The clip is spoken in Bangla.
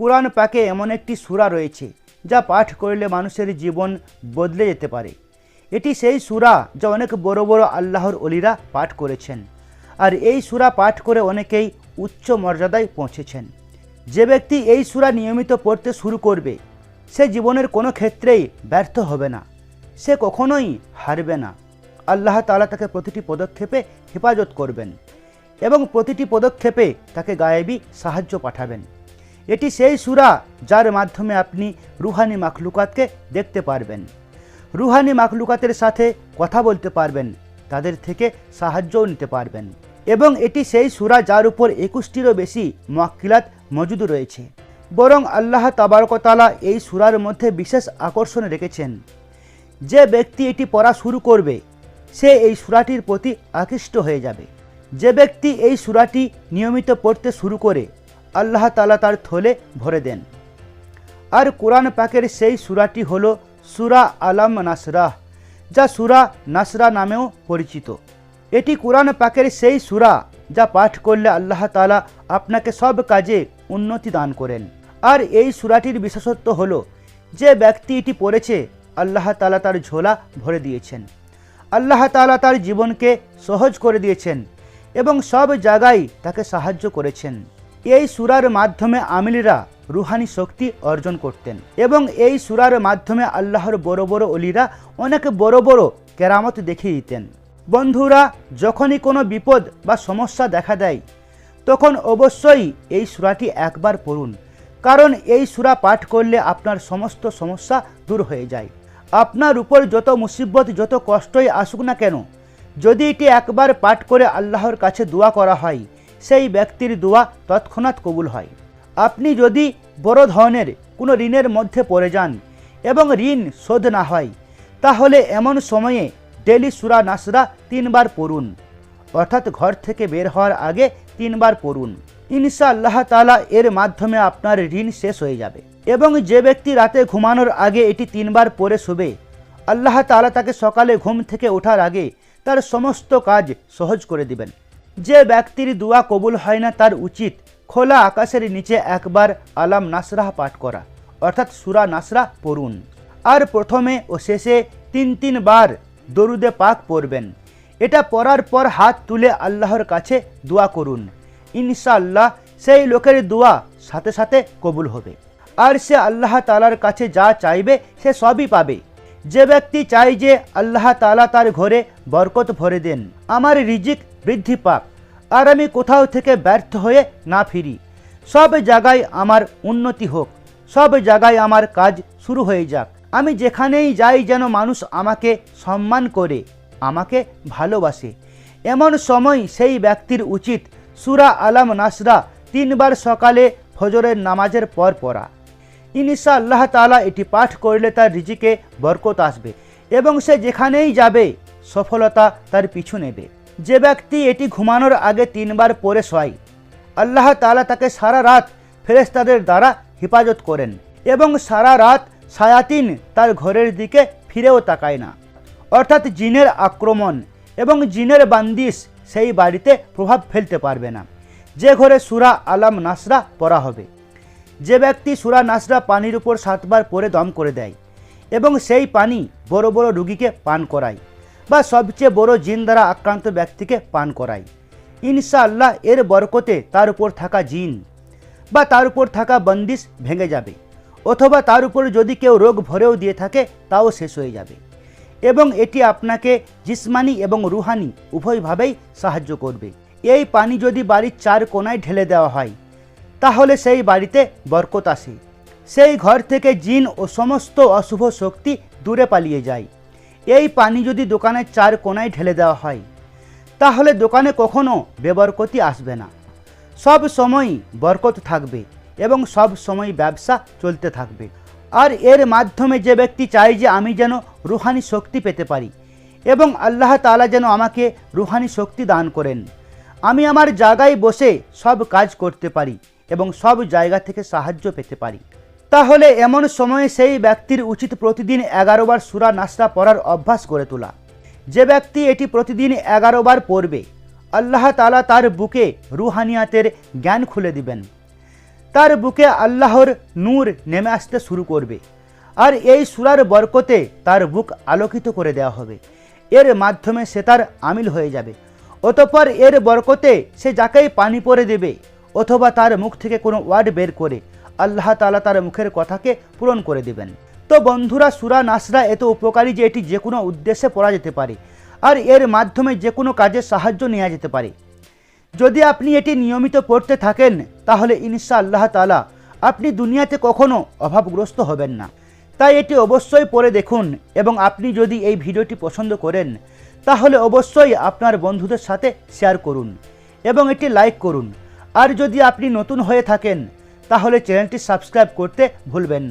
কোরআন পাকে এমন একটি সূরা রয়েছে, যা পাঠ করলে মানুষের জীবন বদলে যেতে পারে। এটি সেই সূরা যা অনেক বড় বড় আল্লাহর অলিরা পাঠ করেছেন। আর এই সূরা পাঠ করে অনেকেই উচ্চ মর্যাদায় পৌঁছেছেন। যে ব্যক্তি এই সূরা নিয়মিত পড়তে শুরু করবে, সে জীবনের কোনো ক্ষেত্রেই ব্যর্থ হবে না। সে কখনোই হারবে না। আল্লাহ তালা তাকে প্রতিটি পদক্ষেপে হেফাজত করবেন এবং প্রতিটি পদক্ষেপে তাকে গায়েবী সাহায্য পাঠাবেন। এটি সেই সূরা যার মাধ্যমে আপনি রুহানি মাখলুকাতকে দেখতে পারবেন। রুহানি মাখলুকাতের সাথে কথা বলতে পারবেন, তাদের থেকে সাহায্যও নিতে পারবেন। এবং এটি সেই সূরা যার উপর একুশটিরও বেশি মোয়াক্কিলাত মজুদ রয়েছে। বরং আল্লাহ তাবারকতালা এই সুরার মধ্যে বিশেষ আকর্ষণ রেখেছেন। যে ব্যক্তি এটি পড়া শুরু করবে, সে এই সূরাটির প্রতি আকৃষ্ট হয়ে যাবে। যে ব্যক্তি এই সূরাটি নিয়মিত পড়তে শুরু করে আল্লাহ তালা তার থলে ভরে দেন। আর কোরআন পাকের সেই সূরাটি হল সূরা আলাম নাসরাহ যা সুরা নাসরা নামেও পরিচিত। এটি কোরআন পাকের সেই সূরা যা পাঠ করলে আল্লাহ তালা আপনাকে সব কাজে উন্নতি দান করেন। আর এই সূরাটির বিশেষত্ব হল যে ব্যক্তি এটি পড়েছে, আল্লাহ তালা তার ঝোলা ভরে দিয়েছেন। আল্লাহ তালা তার জীবনকে সহজ করে দিয়েছেন এবং সব জায়গায় তাকে সাহায্য করেছেন। এই সুরার মাধ্যমে আমিলিরা রুহানি শক্তি অর্জন করতেন এবং এই সুরার মাধ্যমে আল্লাহর বড় বড় অলিরা অনেক বড় বড় কেরামত দেখিয়ে দিতেন। বন্ধুরা, যখনই কোনো বিপদ বা সমস্যা দেখা দেয়, তখন অবশ্যই এই সুরাটি একবার পড়ুন, কারণ এই সুরা পাঠ করলে আপনার সমস্ত সমস্যা দূর হয়ে যায়। আপনার উপর যত মুসিবত, যত কষ্টই আসুক না কেন, যদি এটি একবার পাঠ করে আল্লাহর কাছে দোয়া করা হয় সেই ব্যক্তির দোয়া তৎক্ষণাৎ কবুল হয়। আপনি যদি বড় ধরনের কোনো ঋণের মধ্যে পড়ে যান এবং ঋণ শোধ না হয়, তাহলে এমন সময়ে ডেলি সুরা নাসরা তিনবার পড়ুন। অর্থাৎ ঘর থেকে বের হওয়ার আগে তিনবার পড়ুন। ইনশা আল্লাহ তালা এর মাধ্যমে আপনার ঋণ শেষ হয়ে যাবে এবং যে ব্যক্তি রাতে ঘুমানোর আগে এটি তিনবার পরে শোবে, আল্লাহ তালা তাকে সকালে ঘুম থেকে ওঠার আগে তার সমস্ত কাজ সহজ করে দিবেন। যে ব্যক্তির দোয়া কবুল হয় না তার উচিত। খোলা আকাশের নিচে একবার আলাম নাসরাহ পাঠ করা, অর্থাৎ সুরা নাসরা পড়ুন। আর প্রথমে ও শেষে তিন তিনবার দরুদে পাক পড়বেন। এটা পড়ার পর হাত তুলে আল্লাহর কাছে দোয়া করুন। ইনশাআল্লাহ সেই লোকের দোয়া সাথে সাথে কবুল হবে। আর সে আল্লাহ তালার কাছে যা চাইবে সে সবই পাবে। যে ব্যক্তি চাই যে আল্লাহ তালা তার ঘরে বরকত ভরে দেন, আমার রিজিক বৃদ্ধি পাক, আর আমি কোথাও থেকে ব্যর্থ হয়ে না ফিরি। সব জায়গায় আমার উন্নতি হোক, সব জায়গায় আমার কাজ শুরু হয়ে যাক। আমি যেখানেই যাই যেন মানুষ আমাকে সম্মান করে, আমাকে ভালোবাসে। এমন সময় সেই ব্যক্তির উচিত সুরা আলাম নাসরা তিনবার সকালে ফজরের নামাজের পর পড়া। ইনশা আল্লাহ তালা এটি পাঠ করলে তার রিজিকে বরকত আসবে এবং সে যেখানেই যাবে, সফলতা তার পিছু নেবে। যে ব্যক্তি এটি ঘুমানোর আগে তিনবার পরে শোয়, আল্লাহ তালা তাকে সারা রাত ফেরেস্তাদের দ্বারা হেফাজত করেন এবং সারা রাত সায়াতিন তার ঘরের দিকে ফিরেও তাকায় না। অর্থাৎ জিনের আক্রমণ এবং জিনের বান্দিশ সেই বাড়িতে প্রভাব ফেলতে পারবে না। যে ঘরে সুরা আলাম নাসরা পড়া হবে। যে ব্যক্তি সুরা নাসরা পানির উপর সাতবার পরে দম করে দেয় এবং সেই পানি বড় বড় রুগীকে পান করায় বা সবচেয়ে বড় জিন দ্বারা আক্রান্ত ব্যক্তিকে পান করায়। ইনশা আল্লাহ এর বরকতে তার উপর থাকা জিন বা তার উপর থাকা বন্দিশ ভেঙে যাবে অথবা তার উপর যদি কেউ রোগ ভরেও দিয়ে থাকে তাও শেষ হয়ে যাবে এবং এটি আপনাকে জিসমানি এবং রুহানি উভয়ভাবেই সাহায্য করবে। এই পানি যদি বাড়ির চার কোনায় ঢেলে দেওয়া হয় তাহলে সেই বাড়িতে বরকত আসে। সেই ঘর থেকে জিন ও সমস্ত অশুভ শক্তি দূরে পালিয়ে যায়। এই পানি যদি দোকানের চার কোনায় ঢেলে দেওয়া হয়, তাহলে দোকানে কখনো বেবরকতি আসবে না। সব সময় বরকত থাকবে এবং সব সময় ব্যবসা চলতে থাকবে। আর এর মাধ্যমে যে ব্যক্তি চায় যে আমি যেন রুহানি শক্তি পেতে পারি এবং আল্লাহ তালা যেন আমাকে রুহানি শক্তি দান করেন, আমি আমার জায়গায় বসে সব কাজ করতে পারি। এবং সব জায়গা থেকে সাহায্য পেতে পারি। তাহলে এমন সময়ে সেই ব্যক্তির উচিত প্রতিদিন এগারো বার সুরা নাস্তা পড়ার অভ্যাস করে তোলা। যে ব্যক্তি এটি প্রতিদিন এগারো বার পড়বে, আল্লাহ তালা তার বুকে রুহানিয়াতের জ্ঞান খুলে দিবেন। তার বুকে আল্লাহর নূর নেমে আসতে শুরু করবে। আর এই সুরার বরকতে তার বুক আলোকিত করে দেওয়া হবে। এর মাধ্যমে সে তার আমিল হয়ে যাবে। অতপর এর বরকতে সে যাকেই পানি পরে দেবে অথবা তার মুখ থেকে কোনো ওয়ার্ড বের করে আল্লাহ তালা তার মুখের কথাকে পূরণ করে দেবেন। তো বন্ধুরা, সুরা নাসরা এত উপকারী যে এটি যে কোনো উদ্দেশ্যে পড়া যেতে পারে আর এর মাধ্যমে যে কোনো কাজে সাহায্য নেওয়া যেতে পারে। যদি আপনি এটি নিয়মিত পড়তে থাকেন, তাহলে ইনশা আল্লাহ তালা আপনি দুনিয়াতে কখনো অভাবগ্রস্ত হবেন না। তাই এটি অবশ্যই পড়ে দেখুন এবং আপনি যদি এই ভিডিওটি পছন্দ করেন, তাহলে অবশ্যই আপনার বন্ধুদের সাথে শেয়ার করুন এবং এটি লাইক করুন। আর যদি আপনি নতুন হয়ে থাকেন তাহলে চ্যানেলটি সাবস্ক্রাইব করতে ভুলবেন না।